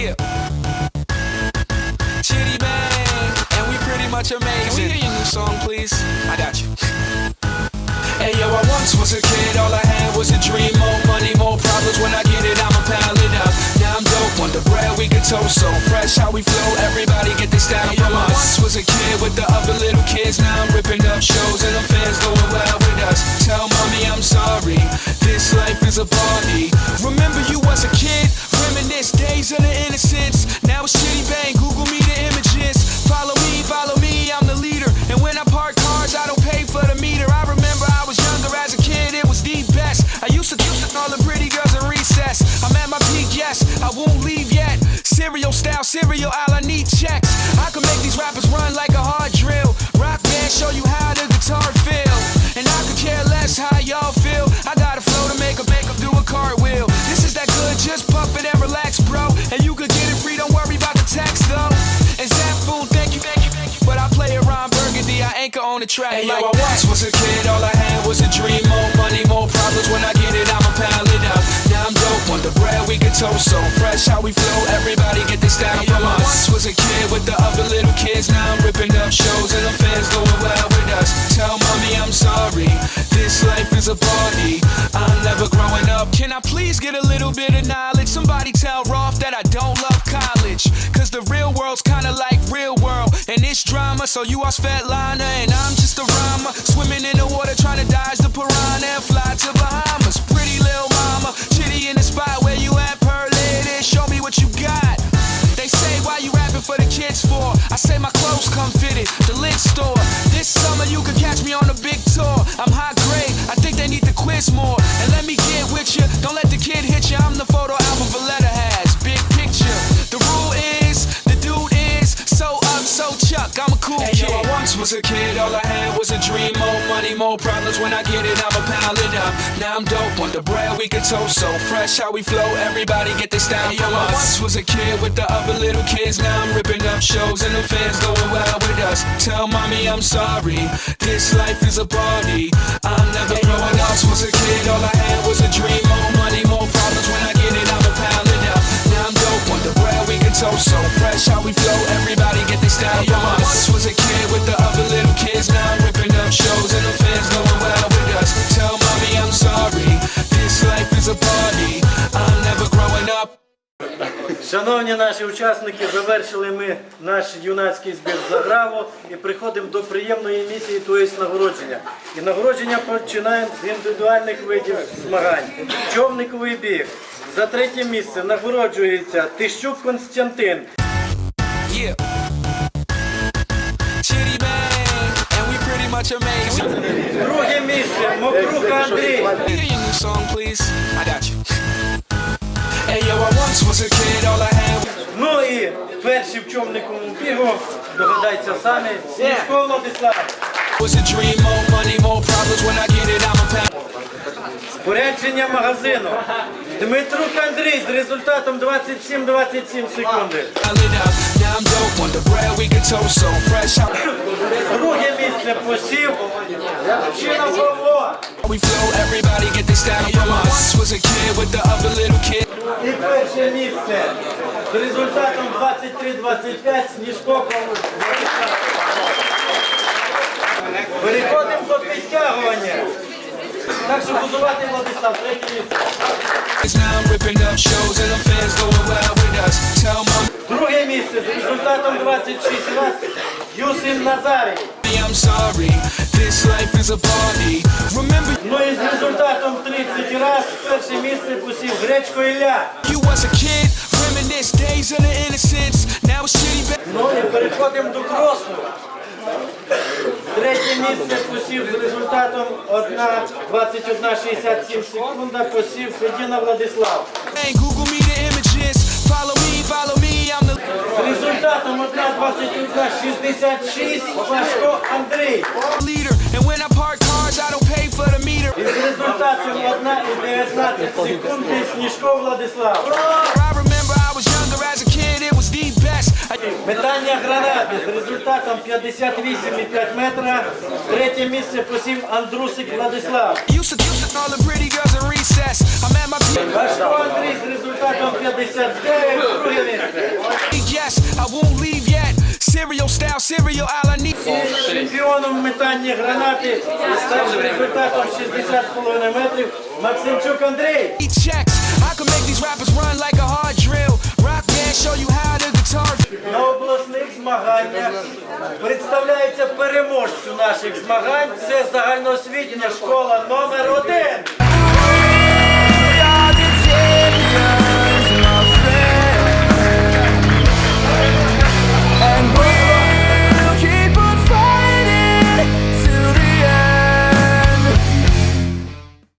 Yeah. Chitty bang, and we pretty much amazing. Can we hear your new song, please? I got you. Hey yo, I once was a kid, I won't leave yet. Cereal style, cereal, all I need checks. I can make these rappers run like a hard drill. Rock band, show you how the guitar feel. And I could care less how y'all feel. I got a flow to make a make 'em do a cartwheel. This is that good, just pump it and relax, bro. And you could get it free, don't worry about the tax though. And Zap Fool, thank you, thank you, thank you. But I play Ron Burgundy, I anchor on the track. Hey, like yo, I once was a kid, all I had was a dream. More money, more problems. When I get it, I'ma pile it toast. So fresh how we flow, everybody get this down from us. Was a kid with the other little kids. Now I'm ripping up shows and the fans going wild with us. Tell mommy I'm sorry, this life is a party. I'm never growing up. Can I please get a little bit of knowledge? Somebody tell Rolf that I don't love college. Cause the real world's kinda like real world. And it's drama, so you are Svetlana and I'm just a rhymer. Swimming in the water trying to dodge the piranha and fly to Bahamas. Pretty little mama, chitty in the spot say my clothes come fitted, the lid store. This summer you can catch me on a big tour. I'm high grade, I think they need to quiz more. And let me get with you, don't let the kid hit you. I'm the photo album Valletta has, big picture. The rule is, the dude is so up, so chuck. I'm a cool Hey, kid. yo, I once was a kid, all I had was a dream. More money, more problems. When I get it, I'ma pile it up. Now I'm dope on the bread we can toast. So fresh how we flow, everybody get this down from us. Once was a kid with the other little kids. Now I'm ripping up shows and the fans going wild with us. Tell mommy I'm sorry, this life is a party. I'm never growing up. Was a kid, all I had was a dream. More money, more problems. Шановні наші учасники, завершили ми наш юнацький збір заграву і приходимо до приємної місії, тобто нагородження. І нагородження починаємо з індивідуальних видів змагань. Човниковий біг. За третє місце нагороджується Тищук Константин. Друге місце Мокруха Андрій. Problems. When I get it, I'm a pound. Спорядження магазину. Дмитрук Андрій з результатом 27-27 секунди. Друге місце посів. Чина Павло. we flow. Everybody get this down from us. Once was a kid with the other little kid. І перше місце з результатом 23-25 Сніжко Переходимо до підтягування. Так що бузувати Владислав, третє місце. Друге місце з результатом 26 раз Юсин Назарій. Ну і з результатом 30 раз перше місце посів Гречко Ілля. you was a kid. Reminisce days of the innocence. Ну і переходимо до кросу. Третє місце посів з результатом 1.21.67 секунда посів Федіна Владислав. З результатом 1.21.66 Пашко Андрій. І з результатом 1.19 секунди Сніжко Владислав. Метання гранати з результатом 58,5 метра. Третє місце посів Андрусик Владислав. Важко Андрій з результатом 59, друге місце. Чемпіоном в метанні гранати з результатом 60,5 метрів Максимчук Андрій. rappers run like a hard drill. Rock band, show you how змаганнях представляється переможцю наших змагань. Це загальноосвітня школа номер один.